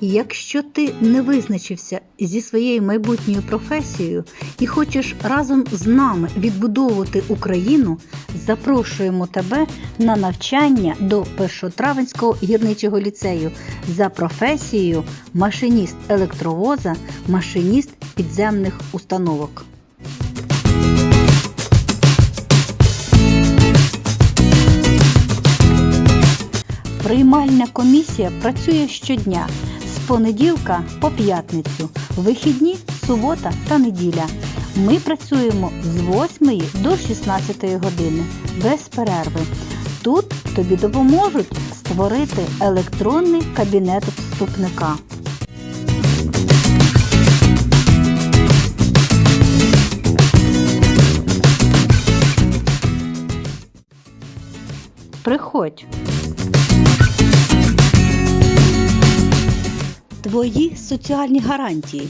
Якщо ти не визначився зі своєю майбутньою професією і хочеш разом з нами відбудовувати Україну, запрошуємо тебе на навчання до Першотравенського гірничого ліцею за професією машиніст електровоза, машиніст підземних установок. Приймальна комісія працює щодня понеділка по п'ятницю, вихідні, субота та неділя. Ми працюємо з 8 до 16 години без перерви. Тут тобі допоможуть створити електронний кабінет вступника. Приходь. Твої соціальні гарантії.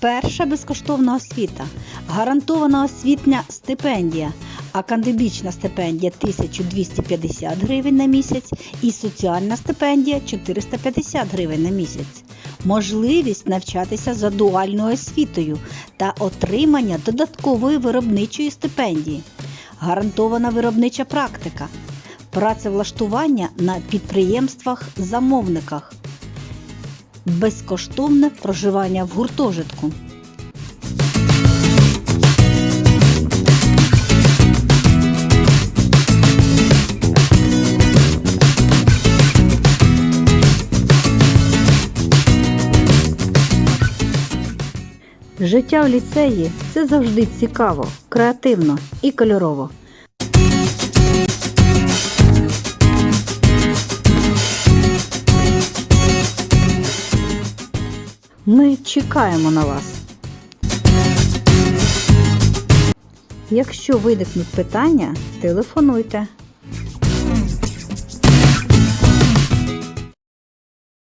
Перша безкоштовна освіта, гарантована освітня стипендія, академічна стипендія 1250 гривень на місяць і соціальна стипендія 450 гривень на місяць. Можливість навчатися за дуальною освітою та отримання додаткової виробничої стипендії, гарантована виробнича практика, працевлаштування на підприємствах-замовниках безкоштовне проживання в гуртожитку. Життя в ліцеї це завжди цікаво, креативно і кольорово. Ми чекаємо на вас. Якщо виникнуть питання, телефонуйте.